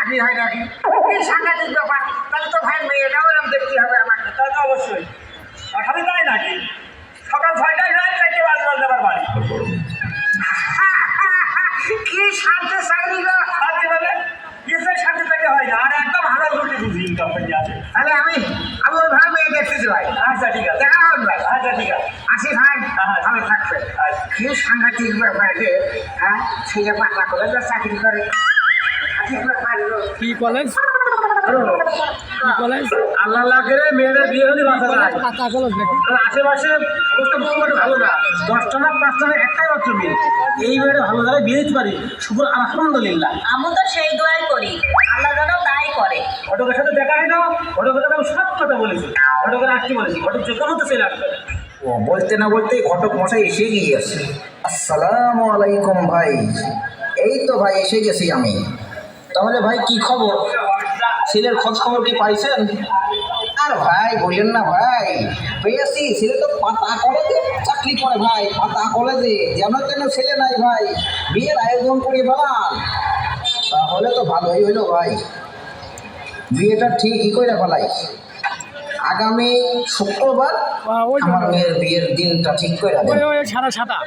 চাকরি হয় নাকি? কি সাংঘাতিক ব্যাপার। তাহলে তো ভাই মেয়েটাও এরকম দেখতে হবে আমাকে তা তো অবশ্যই। খালি তাই নাকি? সকাল ছয়টায় রাত চারটে বাজে বাজে আবার বাড়ি কি শান্তি চাকরি গো? আর কি বলে ইসে শান্তি থেকে হয় না। আর একদম ভালো রুটি বুঝি কোম্পানি আছে। তাহলে আমি আমি ওই ভাই মেয়ে দেখতেছি ভাই। আচ্ছা ঠিক আছে। দেখা হবে ভাই। আচ্ছা ঠিক আছে। আসি ভাই। হ্যাঁ। ভালো থাকবে আচ্ছা। কি সাংঘাতিক ব্যাপার হ্যাঁ? ছেলে পাতা করে যা চাকরি করে। ব্যাপার। কি কলেজ কি কলেজ আল্লাহ করে মেয়েদের বিয়ে হলে বাঁচা যায় পাতা কলেজ নাকি? আশেপাশে অবস্থা মোটামুটি ভালো না। দশটা না পাঁচটা না একটাই মাত্র মেয়ে। এই মেয়েটা ভালো জায়গায় বিয়ে দিতে পারি শুকুর আলহামদুলিল্লাহ। আমি তো সেই দোয়াই করি। আল্লাহ যেন তাই করে। ঘটকের সাথে দেখা হয় না ঘটকের সাথে আমি সব কথা বলেছি। ঘটকের আসতে বলেছি ঘটক যোগ্য মতো চলে আসবে। ও বলতে না বলতে ঘটক মশাই এসে গিয়েছে। আসসালামু আলাইকুম ভাই। এই তো ভাই এসে গেছি আমি। তাহলে ভাই কি খবর? ছেলের খোঁজ খবর কি পাইছেন? আর ভাই বললেন না ভাই। পেয়েছি ছেলে তো পাতা কলেজে চাকরি করে ভাই পাতা কলেজে। যেন তেন ছেলে নাই ভাই। বিয়ের আয়োজন করে ফেলান তাহলে তো ভালোই হইল ভাই। বিয়েটা ঠিকই করে ফেলাই আগামী শুক্রবার আমার মেয়ের বিয়ের দিনটা ঠিক করে সাদা সাদা